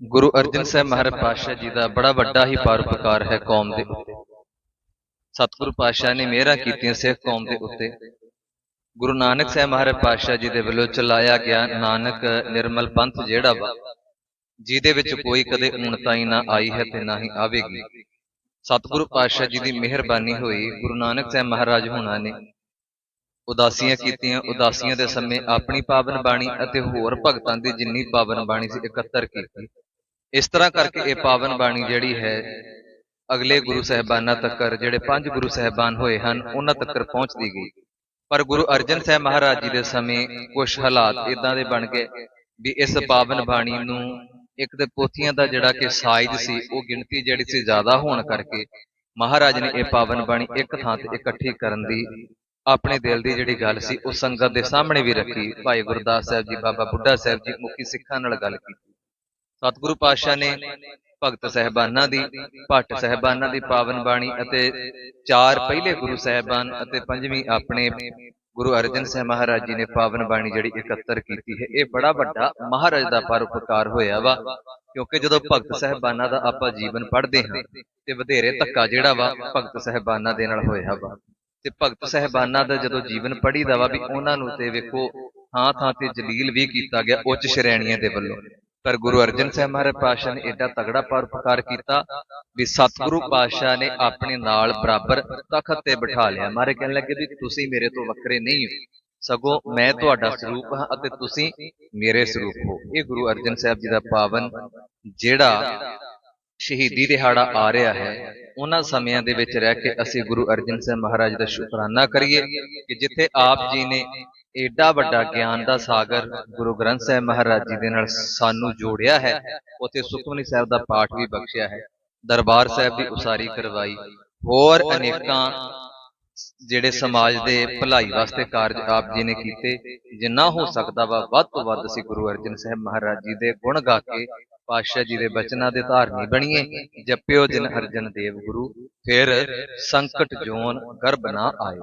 ਗੁਰੂ ਅਰਜਨ ਸਾਹਿਬ ਮਹਾਰਾਜ ਪਾਤਸ਼ਾਹ ਜੀ ਦਾ ਬੜਾ ਵੱਡਾ ਹੀ ਪਰਉਪਕਾਰ ਹੈ ਕੌਮ ਦੇ ਉੱਤੇ। ਸਤਿਗੁਰੂ ਪਾਤਸ਼ਾਹ ਨੇ ਮਿਹਰਾਂ ਕੀਤੀਆਂ ਸਿੱਖ ਕੌਮ ਦੇ ਉੱਤੇ। ਗੁਰੂ ਨਾਨਕ ਸਾਹਿਬ ਮਹਾਰਾਜ ਪਾਤਸ਼ਾਹ ਜੀ ਦੇ ਵੱਲੋਂ ਚਲਾਇਆ ਗਿਆ ਨਾਨਕ ਨਿਰਮਲ ਪੰਥ ਜਿਹੜਾ ਵਾ, ਜਿਹਦੇ ਵਿੱਚ ਕੋਈ ਕਦੇ ਉਣਤਾਈ ਨਾ ਆਈ ਹੈ ਤੇ ਨਾ ਹੀ ਆਵੇਗੀ। ਸਤਿਗੁਰੂ ਪਾਤਸ਼ਾਹ ਜੀ ਦੀ ਮਿਹਰਬਾਨੀ ਹੋਈ ਗੁਰੂ ਨਾਨਕ ਸਾਹਿਬ ਮਹਾਰਾਜ ਹੁਣਾਂ ਨੇ। ਉਦਾਸੀਆਂ ਕੀਤੀਆਂ, ਉਦਾਸੀਆਂ ਦੇ ਸਮੇਂ ਆਪਣੀ ਪਾਵਨ ਬਾਣੀ ਅਤੇ ਹੋਰ ਭਗਤਾਂ ਦੀ ਜਿੰਨੀ ਪਾਵਨ ਬਾਣੀ ਸੀ ਇਕੱਤਰ ਕੀਤੀ। ਇਸ ਤਰ੍ਹਾਂ ਕਰਕੇ ਇਹ ਪਾਵਨ ਬਾਣੀ ਜਿਹੜੀ ਹੈ ਅਗਲੇ ਗੁਰੂ ਸਹਿਬਾਨਾਂ ਤੱਕਰ ਜਿਹੜੇ ਪੰਜ ਗੁਰੂ ਸਹਿਬਾਨ ਹੋਏ ਹਨ ਉਹਨਾਂ ਤੱਕਰ ਪਹੁੰਚਦੀ ਗਈ। ਪਰ ਗੁਰੂ ਅਰਜਨ ਸਾਹਿਬ ਮਹਾਰਾਜ ਜੀ ਦੇ ਸਮੇਂ ਕੁਝ ਹਾਲਾਤ ਇਦਾਂ ਦੇ ਬਣ ਗਏ ਵੀ ਇਸ ਪਾਵਨ ਬਾਣੀ ਨੂੰ ਇੱਕ ਤੇ ਪੋਥੀਆਂ ਦਾ ਜਿਹੜਾ ਕਿ ਸਾਈਜ਼ ਸੀ ਉਹ ਗਿਣਤੀ ਜਿਹੜੀ ਸੀ ਜ਼ਿਆਦਾ ਹੋਣ ਕਰਕੇ ਮਹਾਰਾਜ ਨੇ ਇਹ ਪਾਵਨ ਬਾਣੀ ਇੱਕ ਥਾਂ ਤੇ ਇਕੱਠੀ ਕਰਨ ਦੀ ਆਪਣੇ ਦਿਲ ਦੀ ਜਿਹੜੀ ਗੱਲ ਸੀ ਉਹ ਸੰਗਤ ਦੇ ਸਾਹਮਣੇ ਵੀ ਰੱਖੀ ਭਾਈ ਗੁਰਦਾਸ ਸਾਹਿਬ ਜੀ ਬਾਬਾ ਬੁੱਢਾ ਸਾਹਿਬ ਜੀ ਮੁਖੀ ਸਿੱਖਾਂ ਨਾਲ ਗੱਲ ਕੀਤੀ ਸਤਿਗੁਰੂ ਪਾਤਸ਼ਾਹ ਨੇ ਭਗਤ ਸਹਿਬਾਨਾਂ ਦੀ, ਭੱਟ ਸਹਿਬਾਨਾਂ ਦੀ ਪਾਵਨ ਬਾਣੀ ਅਤੇ ਚਾਰ ਪਹਿਲੇ ਗੁਰੂ ਸਹਿਬਾਨ ਅਤੇ ਪੰਜਵੀਂ ਆਪਣੇ ਗੁਰੂ ਅਰਜਨ ਸਾਹਿਬ ਮਹਾਰਾਜ ਜੀ ਨੇ ਪਾਵਨ ਬਾਣੀ ਜਿਹੜੀ ਇਕੱਤਰ ਕੀਤੀ ਹੈ, ਇਹ ਬੜਾ ਵੱਡਾ ਮਹਾਰਾਜ ਦਾ ਪਰਉਪਕਾਰ ਹੋਇਆ ਵਾ, ਕਿਉਂਕਿ ਜਦੋਂ ਭਗਤ ਸਹਿਬਾਨਾਂ ਦਾ ਆਪਾਂ ਜੀਵਨ ਪੜ੍ਹਦੇ ਹਾਂ ਤੇ ਵਧੇਰੇ ਧੱਕਾ ਜਿਹੜਾ ਵਾ ਭਗਤ ਸਹਿਬਾਨਾਂ ਦੇ ਨਾਲ ਹੋਇਆ ਵਾ। ਤੇ ਭਗਤ ਸਹਿਬਾਨਾਂ ਦਾ ਜਦੋਂ ਜੀਵਨ ਪੜ੍ਹੀਦਾ ਵਾ ਵੀ ਉਹਨਾਂ ਨੂੰ ਤੇ ਵੇਖੋ ਥਾਂ ਥਾਂ ਤੇ ਜਲੀਲ ਵੀ ਕੀਤਾ ਗਿਆ ਉੱਚ ਸ਼੍ਰੇਣੀਆਂ ਦੇ ਵੱਲੋਂ। ਪਰ ਗੁਰੂ ਅਰਜਨ ਸਾਹਿਬ ਮਹਾਰਾਜ ਪਾਤਸ਼ਾਹ ਨੇ ਏਡਾ ਤਗੜਾ ਪਰਉਪਕਾਰ ਕੀਤਾ ਵੀ ਸਤਿਗੁਰੂ ਪਾਤਸ਼ਾਹ ਨੇ ਆਪਣੇ ਨਾਲ ਬਰਾਬਰ ਤਖਤ ਤੇ ਬਿਠਾ ਲਿਆ। ਮਹਾਰਾਜ ਕਹਿਣ ਲੱਗੇ ਵੀ ਤੁਸੀਂ ਮੇਰੇ ਤੋਂ ਵੱਖਰੇ ਨਹੀਂ ਹੋ। ਸਗੋਂ ਮੈਂ ਤੁਹਾਡਾ ਸਰੂਪ ਹਾਂ ਅਤੇ ਤੁਸੀਂ ਮੇਰੇ ਸਰੂਪ ਹੋ। ਇਹ ਗੁਰੂ ਅਰਜਨ ਸਾਹਿਬ ਜੀ ਦਾ ਪਾਵਨ ਜਿਹੜਾ ਸ਼ਹੀਦੀ ਦਿਹਾੜਾ ਆ ਰਿਹਾ ਹੈ। ਉਹਨਾਂ ਸਮਿਆਂ ਦੇ ਵਿੱਚ ਰਹਿ ਕੇ ਅਸੀਂ ਗੁਰੂ ਅਰਜਨ ਸਾਹਿਬ ਮਹਾਰਾਜ ਦਾ ਸ਼ੁਕਰਾਨਾ ਕਰੀਏ ਕਿ ਜਿੱਥੇ ਆਪ ਜੀ ਨੇ ਏਡਾ ਵੱਡਾ ਗਿਆਨ ਦਾ ਸਾਗਰ ਗੁਰੂ ਗ੍ਰੰਥ ਸਾਹਿਬ ਮਹਾਰਾਜ ਜੀ ਦੇ ਨਾਲ ਸਾਨੂੰ ਜੋੜਿਆ ਹੈ, ਉੱਥੇ ਸੁਖਮਨੀ ਸਾਹਿਬ ਦਾ ਪਾਠ ਵੀ ਬਖਸ਼ਿਆ ਹੈ। ਦਰਬਾਰ ਸਾਹਿਬ ਦੀ ਉਸਾਰੀ ਕਰਵਾਈ। ਹੋਰ ਅਨੇਕਾਂ ਜਿਹੜੇ ਸਮਾਜ ਦੇ ਭਲਾਈ ਵਾਸਤੇ ਕਾਰਜ ਆਪ ਜੀ ਨੇ ਕੀਤੇ, ਜਿੰਨਾ ਹੋ ਸਕਦਾ ਵਾ, ਵੱਧ ਤੋਂ ਵੱਧ ਅਸੀਂ ਗੁਰੂ ਅਰਜਨ ਸਾਹਿਬ ਮਹਾਰਾਜ ਜੀ ਦੇ ਗੁਣ ਗਾ ਕੇ ਪਾਤਸ਼ਾਹ ਜੀ ਦੇ ਬਚਨਾਂ ਦੇ ਧਾਰਨੀ ਬਣੀਏ ਜਪਿਓ ਜਿਨ ਅਰਜਨ ਦੇਵ ਗੁਰੂ ਫਿਰ ਸੰਕਟ ਜੋਨ ਗਰਭ ਨਾ ਆਏ